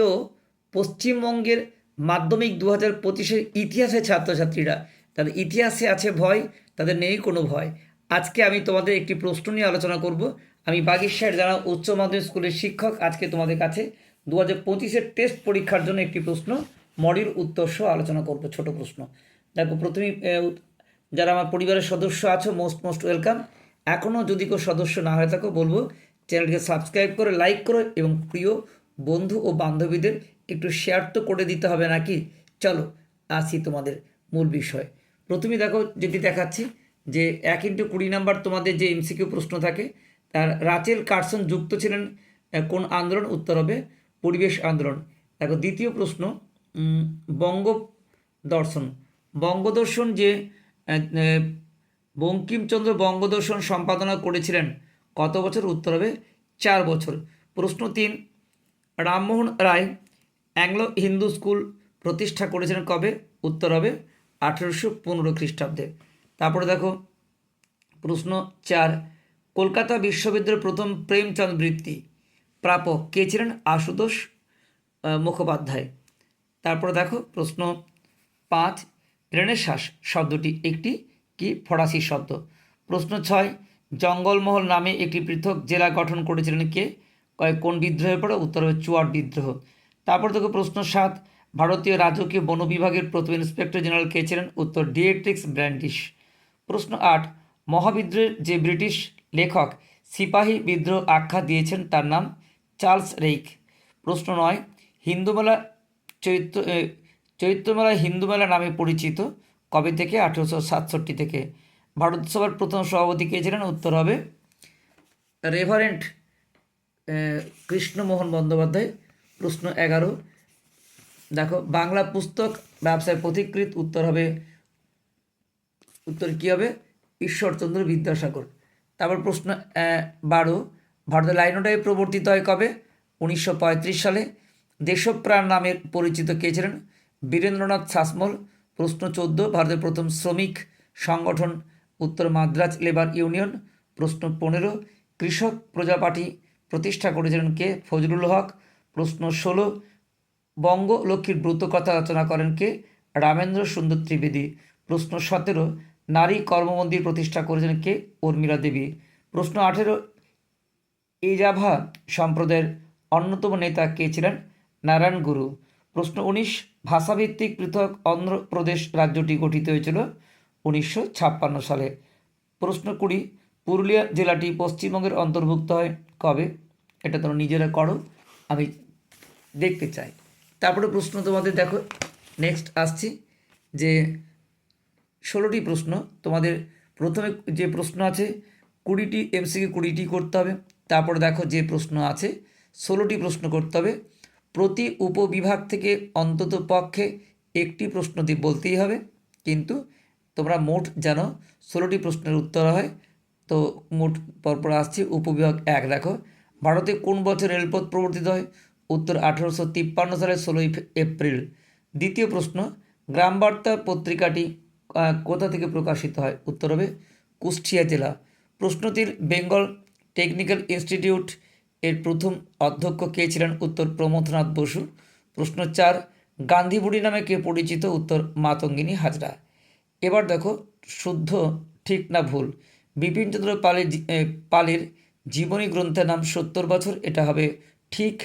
তো পশ্চিমবঙ্গের মাধ্যমিক দু হাজার পঁচিশের ইতিহাসের ছাত্রছাত্রীরা, তাদের ইতিহাসে আছে ভয়, তাদের নেই কোনো ভয়। আজকে আমি তোমাদের একটি প্রশ্ন নিয়ে আলোচনা করব। আমি বাগেশ্বর যারা উচ্চ মাধ্যমিক স্কুলের শিক্ষক আজকে তোমাদের কাছে দু হাজার পঁচিশের টেস্ট পরীক্ষার জন্য একটি প্রশ্ন, মডিউল উত্তর সহ আলোচনা করব, ছোট প্রশ্ন। দেখো উত- যারা আমার পরিবারের সদস্য আছো মোস্ট মোস্ট ওয়েলকাম এখনও যদি কেউ সদস্য না হয়ে থাকো, বলব, চ্যানেলটিকে সাবস্ক্রাইব করে লাইক করো এবং প্রিয় বন্ধু ও বান্ধবীদের একটু শেয়ার তো করে দিতে হবে নাকি? চলো, আসি তোমাদের মূল বিষয়। প্রথমে দেখো, যেটি দেখাচ্ছি, যে এক ইন্টু কুড়ি নাম্বার তোমাদের যে এমসিকিউ প্রশ্ন থাকে, তার রাচেল কার্সন যুক্ত ছিলেন কোন আন্দোলন? উত্তর হবে, পরিবেশ আন্দোলন। দেখো, দ্বিতীয় প্রশ্ন বঙ্গ দর্শন বঙ্গদর্শন যে বঙ্কিমচন্দ্র বঙ্গদর্শন সম্পাদনা করেছিলেন, কত বছর? উত্তর হবে, চার বছর। প্রশ্ন তিন রামমোহন রায় অ্যাংলো হিন্দু স্কুল প্রতিষ্ঠা করেছিলেন কবে? উত্তর হবে আঠেরোশো পনেরো খ্রিস্টাব্দে। তারপরে দেখো, প্রশ্ন চার, কলকাতা বিশ্ববিদ্যালয়ের প্রথম প্রেমচন্দ বৃত্তি প্রাপক কে ছিলেন? আশুতোষ মুখোপাধ্যায়। তারপরে দেখো, প্রশ্ন পাঁচ, রেনেসাস শব্দটি একটি কি? ফরাসি শব্দ। প্রশ্ন ছয়, জঙ্গলমহল নামে একটি পৃথক জেলা গঠন করেছিলেন কে? কয় কোন বিদ্রোহের পরে উত্তর হবে চুয়াট বিদ্রোহ। তারপর দেখো প্রশ্ন সাত, ভারতীয় রাজকীয় বন বিভাগের প্রথম ইন্সপেক্টর জেনারেল কে ছিলেন? উত্তর ডিয়েট্রিক্স ব্র্যান্ডিশ প্রশ্ন আট, মহাবিদ্রোহের যে ব্রিটিশ লেখক সিপাহী বিদ্রোহ আখ্যা দিয়েছেন তার নাম চার্লস রেইক। প্রশ্ন নয়, হিন্দুমেলা চৈত্র চৈত্রমেলা হিন্দুমেলা নামে পরিচিত কবে থেকে? আঠেরোশো সাতষট্টি থেকে। ভারত সভার প্রথম সভাপতি কে ছিলেন? উত্তর হবে রেভারেন্ট কৃষ্ণমোহন বন্দ্যোপাধ্যায়, প্রশ্ন এগারো। দেখো, বাংলা পুস্তক ব্যবসায় পথিকৃত উত্তর হবে, উত্তর কী হবে? ঈশ্বরচন্দ্র বিদ্যাসাগর। তারপর প্রশ্ন বারো। ভারতের লাইনোটাই প্রবর্তিত হয় কবে? উনিশশো পঁয়ত্রিশ সালে। দেশপ্রাণ নামের পরিচিত কে ছিলেন? বীরেন্দ্রনাথ শাসমল। প্রশ্ন চোদ্দ, ভারতের প্রথম শ্রমিক সংগঠন, উত্তর মাদ্রাজ লেবার ইউনিয়ন। প্রশ্ন পনেরো, কৃষক প্রজাপার্টি প্রতিষ্ঠা করেছিলেন কে? ফজলুল হক। প্রশ্ন ষোলো। বঙ্গ লক্ষ্মীর ব্রত কথা রচনা করেন কে? রামেন্দ্র সুন্দর ত্রিবেদী। প্রশ্ন সতেরো। নারী কর্মমন্দির প্রতিষ্ঠা করেছেন কে? উর্মিলা দেবী। প্রশ্ন আঠেরো। এজাভা সম্প্রদায়ের অন্যতম নেতা কে ছিলেন? নারায়ণ গুরু। প্রশ্ন উনিশ। ভাষাভিত্তিক পৃথক অন্ধ্রপ্রদেশ রাজ্যটি গঠিত হয়েছিল উনিশশো ছাপ্পান্ন সালে। প্রশ্ন কুড়ি। পুরুলিয়া জেলাটি পশ্চিমবঙ্গের অন্তর্ভুক্ত হয়। কবে? এটা তোমরা নিজেরা করো। আমি দেখতে চাই। তারপরে প্রশ্ন তোমাদের দেখো। নেক্সট আসছি যে ষোলোটি প্রশ্ন। তোমাদের প্রথমে যে প্রশ্ন আছে, কুড়িটি এমসিকে কুড়িটি করতে হবে। তারপরে দেখো যে প্রশ্ন আছে, ষোলোটি প্রশ্ন করতে হবে। প্রতি উপবিভাগ থেকে অন্তত পক্ষে একটি প্রশ্ন বলতেই হবে। কিন্তু তোমরা মোট যেন ষোলোটি প্রশ্নের উত্তর হয়। তো মোট পরপর আসছি উপবিভাগ এক, দেখো। ভারতে কোন বছর রেলপথ প্রবর্তিত হয়? উত্তর আঠেরোশো তিপ্পান্ন সালের ষোলোই এপ্রিল। দ্বিতীয় প্রশ্ন, গ্রামবার্তা পত্রিকাটি কোথা থেকে প্রকাশিত হয়? উত্তর হবে কুষ্টিয়া জেলা। প্রশ্ন তিন বেঙ্গল টেকনিক্যাল ইনস্টিটিউট এর প্রথম অধ্যক্ষ কে ছিলেন? উত্তর প্রমথনাথ বসু। প্রশ্ন চার গান্ধী বুড়ি নামে কে পরিচিত? উত্তর মাতঙ্গিনী হাজরা। এবার দেখো, শুদ্ধ ঠিক না ভুল। বিপিনচন্দ্র পালের পালের জীবনী গ্রন্থের নাম সত্তর বছর। এটা হবে ঠিক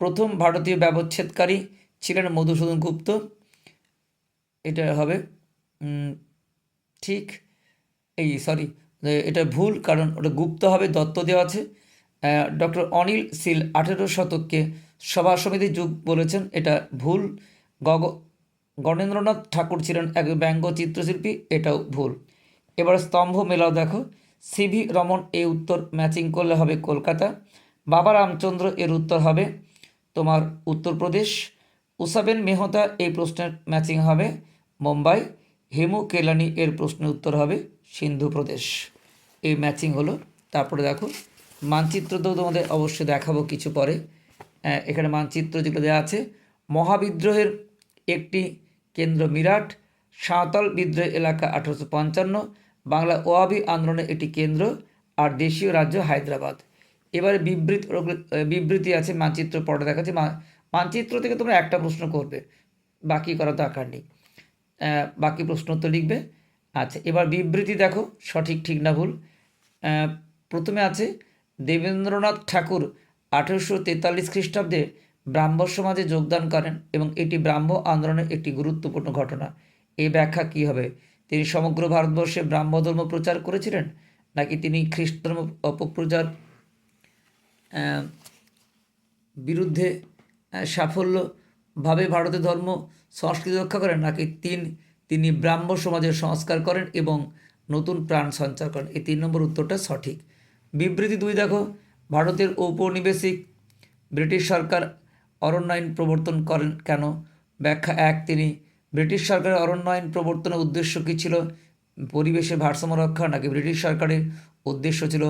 প্রথম ভারতীয় ব্যবচ্ছেদকারী ছিলেন মধুসূদন গুপ্ত। এটা হবে ঠিক এই সরি এটা ভুল কারণ ওটা গুপ্ত হবে, দত্ত দেওয়া আছে। ডক্টর অনিল সিল আঠেরো শতককে সভা সমিতি যুগ বলেছেন, এটা ভুল। গগ গণেন্দ্রনাথ ঠাকুর ছিলেন এক ব্যঙ্গ চিত্রশিল্পী, এটাও ভুল। এবার স্তম্ভ মেলাও দেখো। সিভি রমন এই উত্তর ম্যাচিং করলে হবে কলকাতা। বাবা রামচন্দ্র এর উত্তর হবে তোমার উত্তরপ্রদেশ উসাবেন মেহতা এই প্রশ্নের ম্যাচিং হবে মুম্বাই। হেমু কেলানি এর প্রশ্নের উত্তর হবে সিন্ধু প্রদেশ। এই ম্যাচিং হলো। তারপরে দেখো, মানচিত্র তো তোমাদের অবশ্যই দেখাবো কিছু পরে। এখানে মানচিত্র যেগুলো দেওয়া আছে, মহাবিদ্রোহের একটি কেন্দ্র মিরাট সাঁওতাল বিদ্রোহ এলাকা আঠারোশো পঞ্চান্ন বাংলা ওয়াবি আন্দোলনের একটি কেন্দ্র আর দেশীয় রাজ্য হায়দ্রাবাদ। এবারে বিবৃত বিবৃতি আছে মানচিত্র পরে দেখাচ্ছে। মানচিত্র থেকে তোমরা একটা প্রশ্ন করবে, বাকি করার দরকার নেই। বাকি প্রশ্ন তো লিখবে। আচ্ছা এবার বিবৃতি দেখো, সঠিক ঠিক না ভুল। প্রথমে আছে, দেবেন্দ্রনাথ ঠাকুর আঠেরোশো তেতাল্লিশ খ্রিস্টাব্দে ব্রাহ্ম সমাজে যোগদান করেন এবং এটি ব্রাহ্ম আন্দোলনের একটি গুরুত্বপূর্ণ ঘটনা। এই ব্যাখ্যা কী হবে? তিনি সমগ্র ভারতবর্ষে ব্রাহ্ম ধর্ম প্রচার করেছিলেন? নাকি তিনি খ্রিস্ট ধর্ম অপপ্রচার বিরুদ্ধে সাফল্যভাবে ভারতের ধর্ম সংস্কৃতি রক্ষা করেন? নাকি তিন, তিনি ব্রাহ্ম সমাজের সংস্কার করেন এবং নতুন প্রাণ সঞ্চার করেন? এই তিন নম্বর উত্তরটা সঠিক। বিবৃতি দুই, দেখো। ভারতের ঔপনিবেশিক ব্রিটিশ সরকার অরণ্যায়ন প্রবর্তন করেন কেন? ব্যাখ্যা এক, তিনি ব্রিটিশ সরকারের অরণ্য আইন প্রবর্তনের উদ্দেশ্য কী ছিল? পরিবেশের ভারসাম্য রক্ষা নাকি ব্রিটিশ সরকারের উদ্দেশ্য ছিল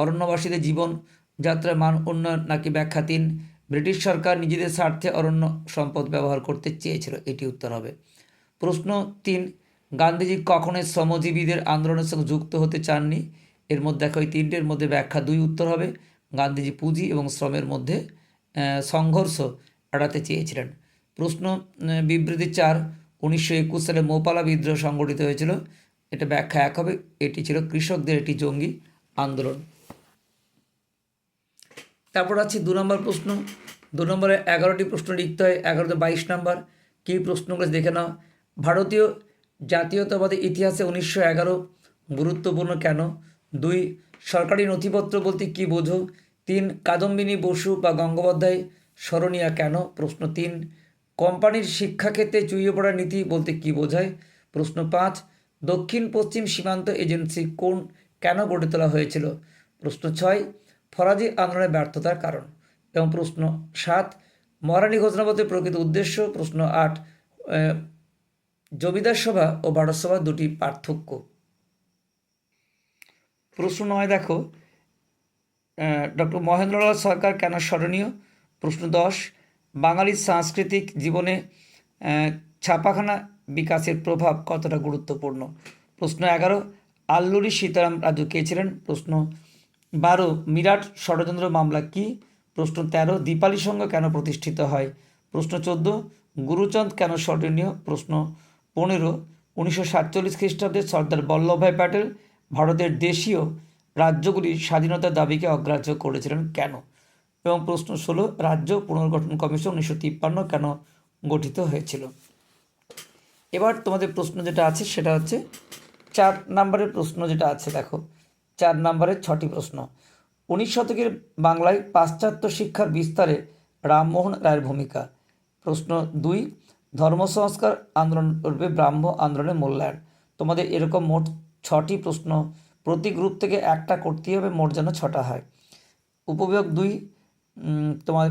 অরণ্যবাসীদের জীবন যাত্রার মান উন্নয়ন নাকি ব্যাখ্যা তিন? ব্রিটিশ সরকার নিজেদের স্বার্থে অরণ্য সম্পদ ব্যবহার করতে চেয়েছিল, এটি উত্তর হবে। প্রশ্ন তিন, গান্ধীজি কখনোই শ্রমজীবীদের আন্দোলনের সঙ্গে যুক্ত হতে চাননি? এর মধ্যে দেখো, এই তিনটের মধ্যে ব্যাখ্যা দুই উত্তর হবে। গান্ধীজি পুঁজি এবং শ্রমের মধ্যে সংঘর্ষ এড়াতে চেয়েছিলেন। প্রশ্ন বিবৃতি চার উনিশশো একুশ সালে মোপালা বিদ্রোহ সংগঠিত হয়েছিল। এটা ব্যাখ্যা এক হবে। এটি ছিল কৃষকদের একটি জঙ্গি আন্দোলন। তারপর আছে দু নম্বর প্রশ্ন। দু নম্বরে এগারোটি প্রশ্ন লিখতে হয়। এগারোতে বাইশ নম্বর। কী প্রশ্নগুলো দেখে নাও। ভারতীয় জাতীয়তাবাদের ইতিহাসে উনিশশো এগারো গুরুত্বপূর্ণ কেন? দুই, সরকারি নথিপত্র বলতে কী বোঝো? তিন, কাদম্বিনী বসু বা গঙ্গোপাধ্যায় স্মরণীয়া কেন? প্রশ্ন তিন কোম্পানির শিক্ষাক্ষেত্রে চুইয়ে পড়া নীতি বলতে কী বোঝায়? প্রশ্ন পাঁচ, দক্ষিণ পশ্চিম সীমান্ত এজেন্সি কোন কেন গড়ে তোলা হয়েছিল? প্রশ্ন ছয়, ফরাজি আন্দোলনের ব্যর্থতার কারণ। এবং প্রশ্ন সাত, মহারানী ঘোষণাপত্রের প্রকৃত উদ্দেশ্য? প্রশ্ন আট জমিদার সভা ও ভারত সভা দুটি পার্থক্য। প্রশ্ন নয়, দেখো ডক্টর মহেন্দ্রলাল সরকার কেন স্মরণীয়? প্রশ্ন দশ বাঙালির সাংস্কৃতিক জীবনে ছাপাখানা বিকাশের প্রভাব কতটা গুরুত্বপূর্ণ? প্রশ্ন এগারো, আল্লুরি সীতারাম রাজু কে ছিলেন? প্রশ্ন বারো, মিরাট ষড়যন্ত্র মামলা কি? প্রশ্ন তেরো, দীপালি সংঘ কেন প্রতিষ্ঠিত হয়? প্রশ্ন চোদ্দ, গুরুচন্দ কেন স্মরণীয় প্রশ্ন পনেরো, উনিশশো সাতচল্লিশ খ্রিস্টাব্দে সর্দার বল্লভভাই প্যাটেল ভারতের দেশীয় রাজ্যগুলির স্বাধীনতার দাবিকে অগ্রাহ্য করেছিলেন কেন? এবং প্রশ্ন ষোলো, রাজ্য পুনর্গঠন কমিশন উনিশশো তিপ্পান্ন কেন গঠিত হয়েছিল? এবার তোমাদের প্রশ্ন যেটা আছে সেটা হচ্ছে, চার নম্বরের প্রশ্ন যেটা আছে দেখো, চার নম্বরের ছটি প্রশ্ন। উনিশ শতকের বাংলায় পাশ্চাত্য শিক্ষার বিস্তারে রামমোহন রায়ের ভূমিকা। প্রশ্ন দুই, ধর্ম সংস্কার আন্দোলন করবে ব্রাহ্ম আন্দোলনের মূল্যায়ন। তোমাদের এরকম মোট ছটি প্রশ্ন, প্রতি গ্রুপ থেকে একটা করতেই হবে, মোট যেন ছটা হয়। উপবিভাগ দুই তোমার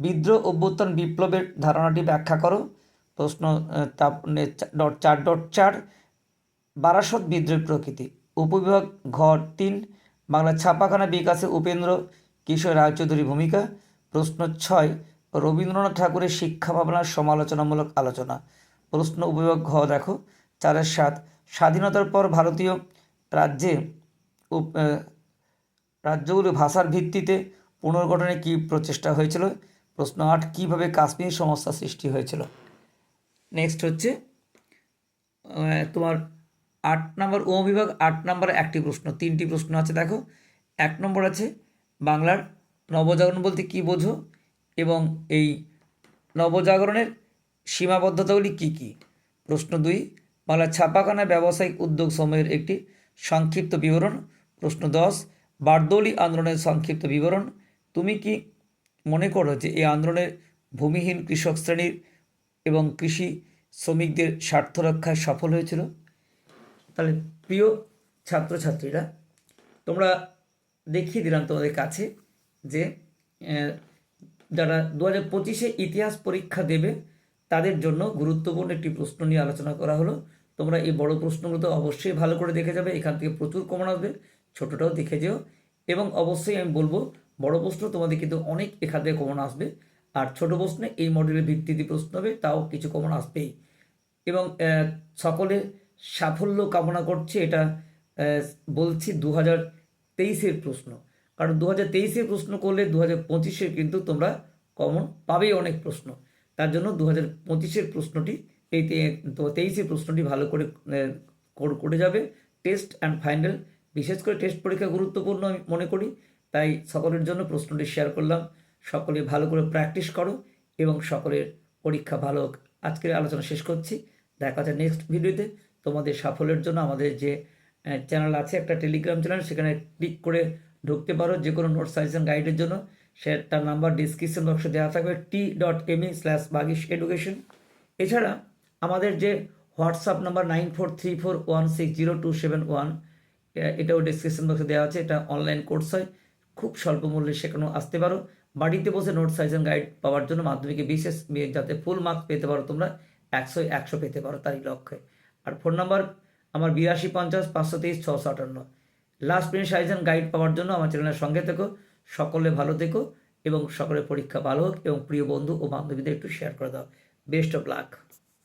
বিদ্রোহ অভ্যুত্থান বিপ্লবের ধারণাটি ব্যাখ্যা করো। প্রশ্ন আহ, তা- নে, চা- ডট চার ডট চার বারাসত বিদ্রোহের প্রকৃতি। উপবিভাগ ঘর তিন বাংলা ছাপাখানা বিকাশে উপেন্দ্র কিশোর রায়চৌধুরীর ভূমিকা। প্রশ্ন ছয় রবীন্দ্রনাথ ঠাকুরের শিক্ষা ভাবনার সমালোচনামূলক আলোচনা। প্রশ্ন উপবিভাগ ঘ দেখো চারের সাত স্বাধীনতার পর ভারতীয় রাজ্যে রাজ্যগুলো ভাষার ভিত্তিতে পুনর্গঠনে কী প্রচেষ্টা হয়েছিল? প্রশ্ন আট, কীভাবে কাশ্মীর সমস্যা সৃষ্টি হয়েছিল? নেক্সট হচ্ছে তোমার আট নম্বর, ও বিভাগ আট নম্বর একটি প্রশ্ন, তিনটি প্রশ্ন আছে দেখো। এক নম্বর আছে, বাংলার নবজাগরণ বলতে কী বোঝো? এবং এই নবজাগরণের সীমাবদ্ধতাগুলি কী কী? প্রশ্ন দুই, বাংলার ছাপাখানা ব্যবসায়িক উদ্যোগ সময়ের একটি সংক্ষিপ্ত বিবরণ। প্রশ্ন দশ, বারদৌলি আন্দোলনের সংক্ষিপ্ত বিবরণ। তুমি কি মনে করো যে এই আন্দোলনের ভূমিহীন কৃষক শ্রেণির এবং কৃষি শ্রমিকদের স্বার্থ রক্ষায় সফল হয়েছিল? তাহলে প্রিয় ছাত্রছাত্রীরা, তোমরা দেখিয়ে দিলাম তোমাদের কাছে যে যারা দু হাজার পঁচিশে ইতিহাস পরীক্ষা দেবে, তাদের জন্য গুরুত্বপূর্ণ একটি প্রশ্ন নিয়ে আলোচনা করা হলো। তোমরা এই বড় প্রশ্নগুলো তো অবশ্যই ভালো করে দেখে যাবে, এখান থেকে প্রচুর কমন আসবে, ছোটোটাও দেখে যেও। এবং অবশ্যই আমি বলব বড় প্রশ্ন, তোমাদের কিন্তু অনেক এখান থেকে কমন আসবে। আর ছোট প্রশ্নে এই মডেলের ভিত্তিতে প্রশ্ন হবে, তাও কিছু কমন আসবেই। এবং সকলে সাফল্য কামনা করছে এটা বলছি দু হাজার তেইশের প্রশ্ন। কারণ দু হাজার তেইশের প্রশ্ন করলে দু হাজার পঁচিশের কিন্তু তোমরা কমন পাবেই অনেক প্রশ্ন। তার জন্য দু হাজার পঁচিশের প্রশ্নটি, এই তে- তো তেইশের প্রশ্নটি ভালো করে করে যাবে। টেস্ট অ্যান্ড ফাইনাল, বিশেষ করে টেস্ট পরীক্ষা গুরুত্বপূর্ণ আমি মনে করি। তাই সকলের জন্য প্রশ্নটি শেয়ার করলাম। সকলে ভালো করে প্র্যাকটিস করো এবং সকলের পরীক্ষা ভালো হোক। আজকের আলোচনা শেষ করছি। দেখা হচ্ছে নেক্সট ভিডিওতে তোমাদের সাফল্যের জন্য আমাদের যে চ্যানেল আছে, একটা টেলিগ্রাম চ্যানেল সেখানে ক্লিক করে ঢুকতে পারো যে কোনো নোট সাজেশন গাইডের জন্য। সে সেটার নাম্বার ডিসক্রিপশন বক্সে দেওয়া থাকবে T dot M slash Bagish education এছাড়া আমাদের যে WhatsApp number nine four three four one six zero two seven one এটাও ডিসক্রিপশন বক্সে দেওয়া আছে। এটা অনলাইন কোর্স হয়। খুব স্বল্প মূল্যে সেখানেও আসতে পারো। বাড়িতে বসে নোট সাইজেন গাইড পাওয়ার জন্য মাধ্যমিকে বিশেষ যাতে ফুল মার্কস পেতে পারো তোমরা একশো একশো পেতে পারো তারই লক্ষ্যে। আর ফোন নাম্বার আমার বিরাশি পঞ্চাশ পাঁচশো তেইশ ছশো আটান্ন। লাস্ট মিনিট সাইজেন গাইড পাওয়ার জন্য আমার চ্যানেলের সঙ্গে থেকো, সকলে ভালো থেকো এবং সকলের পরীক্ষা ভালো হোক এবং প্রিয় বন্ধু ও বান্ধবীদের একটু শেয়ার করে দাও। Best of luck